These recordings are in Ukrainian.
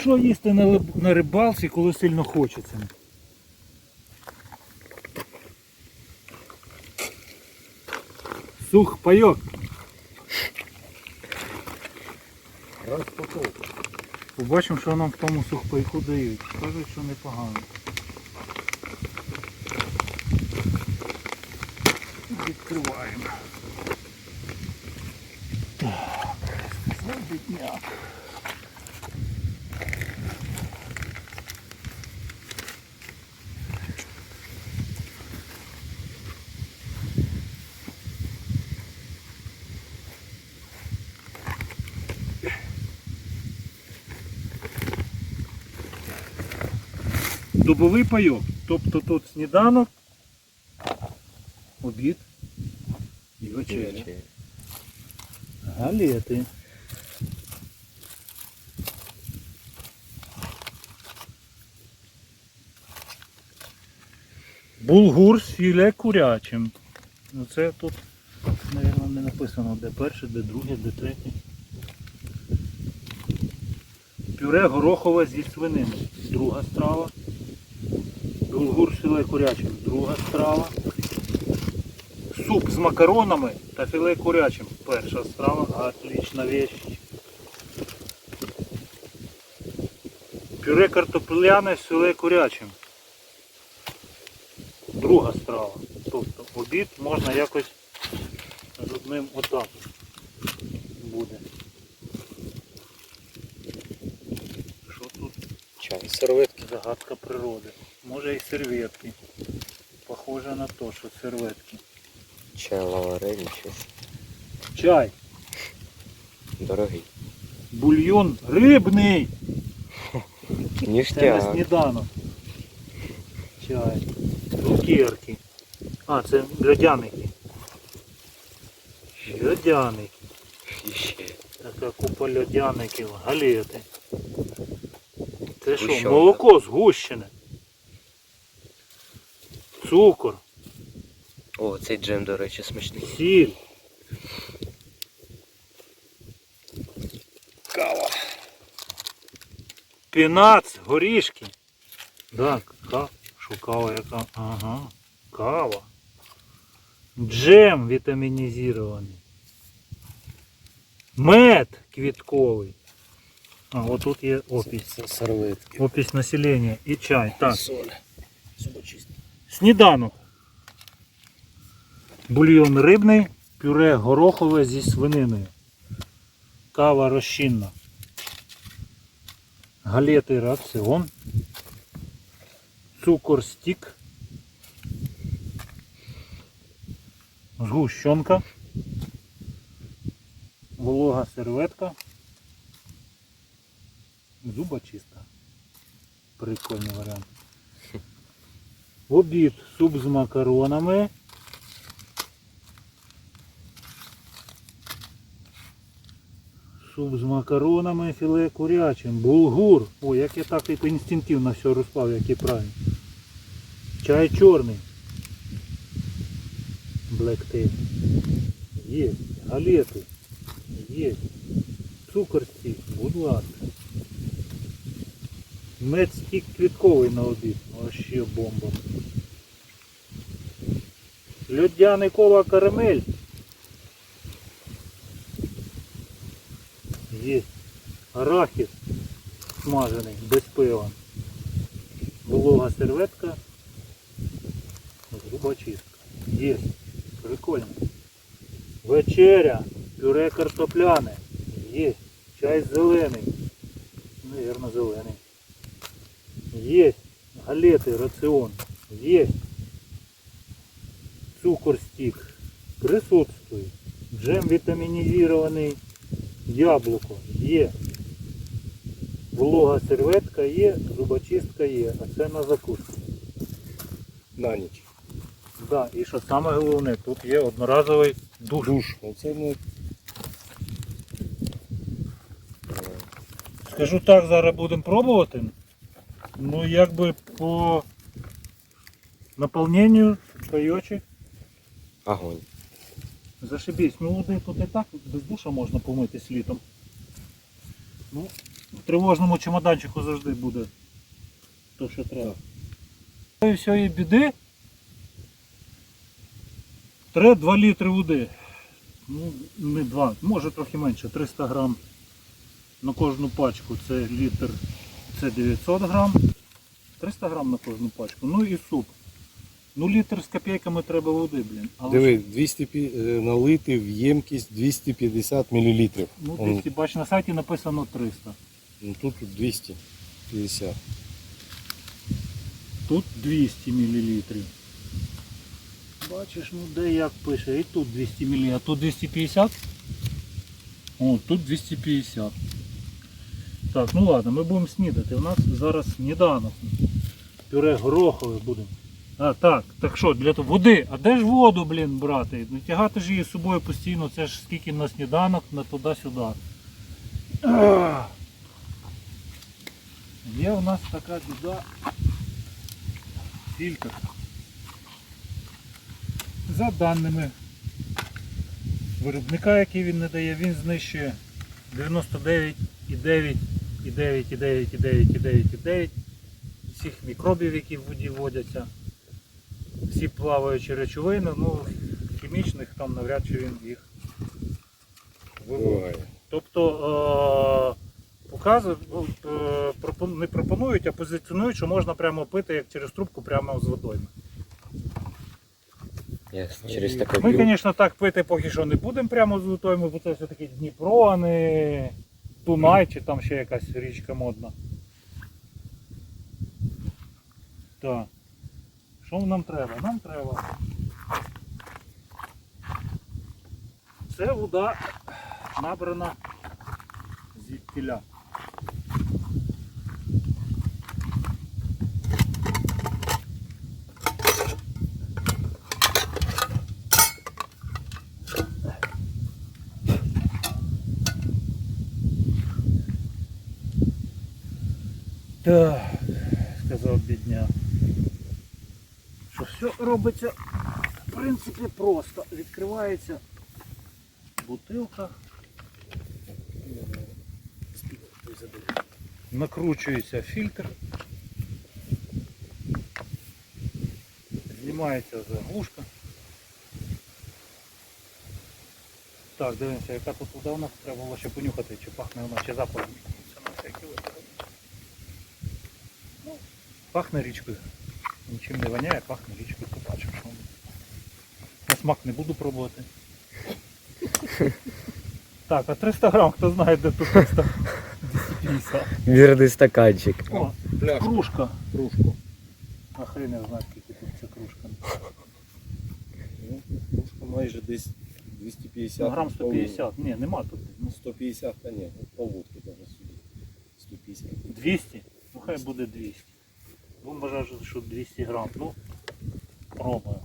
Що їсти на, рибалці, коли сильно хочеться? Сух пайок. Розпаковка. Побачимо, що нам в тому сухпайку дають. Кажуть, що непогано. Відкриваємо. Бідняк. Добовий пайок. Тобто тут сніданок, обід і вечеря. Галети. Булгур з філе курячим. Ну це тут, мабуть, не написано, де перше, де друге, де третє. Пюре горохове зі свинини. Друга страва. Булгур з філе курячим. Друга страва. Суп з макаронами та філе курячим. Перша страва. Отлична вещь. Пюре картопляне з філе курячим. Друга страва. Тобто обід можна якось з одним отак буде. Що тут? Чай. Серветки. Загадка природи. Може і серветки. Похоже на то, що серветки. Чай лаварелі щось. Чай. Дорогий. Бульйон рибний. Це на Ніштяк. сніданок. Чай. Цукерки. А, це льодяники. Льодяники. Така купа льодяників, галети. Це що, молоко згущене. Цукор, О, цей джем, до речі, смачний. сіль. Кава. Пінац, горішки. Так, ка, що кава яка. Ага. Кава. Джем вітамінізований. Мед квітковий. А, отут є опись. Серветки. Опись населення і чай. Так, Соль. Сніданок. Бульйон рибний, пюре горохове зі свининою. Кава розчинна. Галети раціон. Цукор стік. Згущенка. Волога серветка. Зубочистка. Прикольний варіант. Обід суп з макаронами. Суп з макаронами, філе курячим, булгур. Ой, як я так і інстинктивно все розклав, як і правильно. Чай чорний. Є. Галети. Є. Цукор стік, будь ласка. Мед стік квітковий на обід. Вообще бомба. Льодяникова карамель. Є. Арахіс смажений, без пива. Волога серветка. Зубочистка. Є. Прикольно. Вечеря. Пюре картопляне. Є. Чай зелений. Наверно, зелений. Есть. Галеты, рацион. Есть. Цукор стик. Присутствует. Джем витаминизированный. Яблуко. Є. Волога серветка є, зубочистка є. А це на закуску. На ніч. Да, і що саме головне, тут є одноразовий душ. Душ. Оце ми. Скажу так, зараз будемо пробувати. Ну якби по наповненню пайочок Огонь. Зашибісь. Ну тут і так без душа можна помитись літом. Ну, в тривожному чемоданчику завжди буде то, що треба. І всієї біди. Треба 2 літри води. Ну, не 2, може трохи менше, 300 грам на кожну пачку. Це літр, це 900 грам. 300 грам на кожну пачку. Ну і суп. Ну літр з копійками треба води, блін. Але Диви, 200 пі- е, налити в ємкість 250 мл. ну, 200, бач, на сайті написано 300. Ну, тут 250. Тут 200 мл. Бачиш, ну де як пише, і тут 200 мл, а тут 250. О, тут 250. Так, ну ладно, ми будемо снідати. У нас зараз сніданок. Пюре горохове будемо. А, так, так що, для того води. А де ж воду, блін, брати? Ну тягати ж її з собою постійно, це ж скільки на сніданок, на туди-сюди. Є у нас така біда. Фільтр. За даними виробника, який він не дає, він знищує 99,9,9,9,9,9,9 всіх мікробів, які в воді водяться. Всі плаваючі речовини, ну хімічних там навряд чи він їх виводить. Тобто е, показують, ну, е, не пропонують, а позиціонують, що можна прямо пити як через трубку прямо з водою. Я через таке Ми, п'ю. звісно, так пити поки що не будемо прямо з водою, бо це все-таки Дніпро, а не Дунай чи там ще якась річка модна. Так. Що нам треба? Нам треба. Це вода набрана звідтіля. Так, сказав бідня. Що все робиться в принципі просто. Відкривається бутилка, накручується фільтр, знімається заглушка. Так, дивимося, яка тут вода у нас треба було ще понюхати, чи пахне вона, чи запах. Це на всякий випадок. Ну, Пахне річкою. Нічим не воняє, пахне річкою. Побачимо, що воно. На смак не буду пробувати. Так, а 300 грам, хто знає, де тут 300? 250. Вірний стаканчик. О, Пляшку. кружка. Кружку. А хрен я знаю, скільки тут ця кружка. Ну, кружка майже десь 250. Ну, грам 150. Ні, нема тут. Ну, 150, та ні, ну, полводки навіть сюди. 150. 200? Ну хай буде 200. Будемо вважати, що 200 грам. Ну, пробую.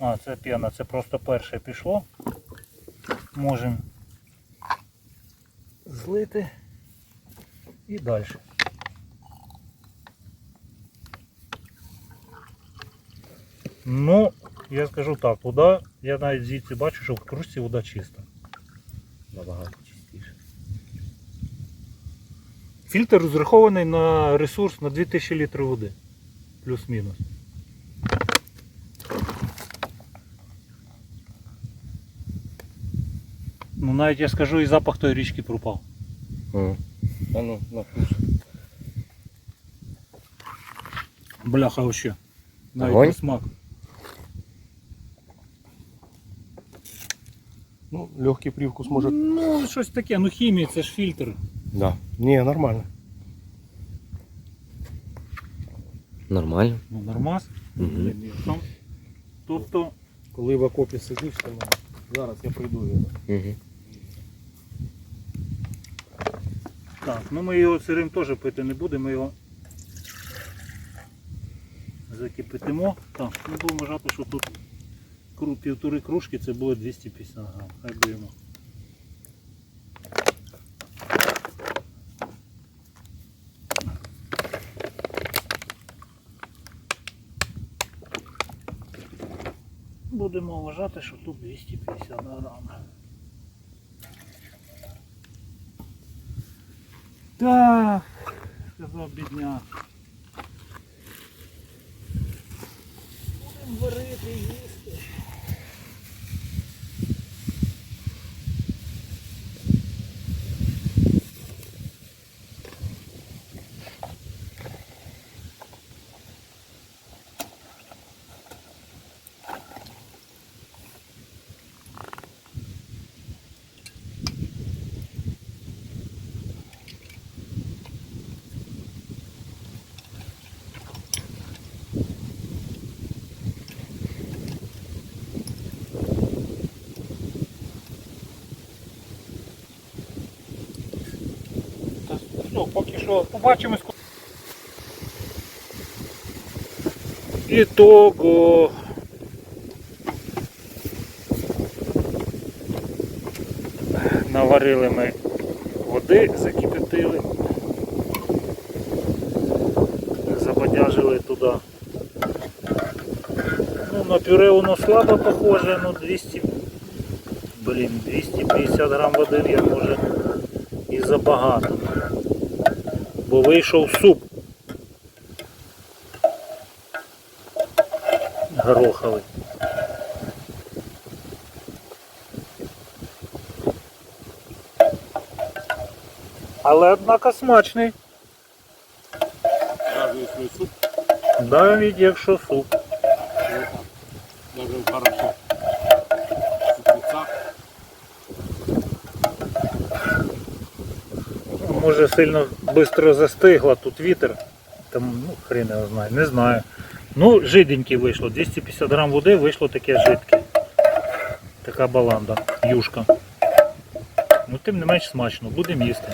А, це п'яна, це просто перше пішло. Можемо злити і далі. Ну, я скажу так, вода, я навіть звідси бачу, що в кружці вода чиста. Набагато Фільтр розрахований на ресурс на 2000 літрів води. Плюс-мінус. Ну навіть я скажу і запах тої річки пропав. А ну, на вкус. Бляха вообще. Навіть Огонь? на смак. Ну, легкий привкус може. Ну, щось таке, ну хімія, це ж фільтр. Да. Ні, нормально. Нормально. Ну, нормас. Там. Тобто, Коли в окопі сидиш, то ну, зараз я прийду. Угу. так, ну ми його сирим теж пити не будемо, ми його закипятимо. Так, ми будемо вважати, що тут півтори кружки це буде 250 грам. Хай даємо. Будемо вважати, що тут 250 грам. Так, сказав бідняк. Що побачимось. Ітого. Наварили ми води, закипятили. Забадяжили туди. Ну, на пюре воно слабо похоже, ну 200, блін, 250 грам води я може і забагато. Бо вийшов суп. Гороховий. Але однако смачний. Даже если суп, Навіть якщо суп. Може сильно швидко застигла, тут вітер. Там, ну, хрен його знає, не знаю. Ну, жиденький вийшло. 250 грам води вийшло таке жидке. Така баланда, юшка. Ну, тим не менш смачно, будемо їсти.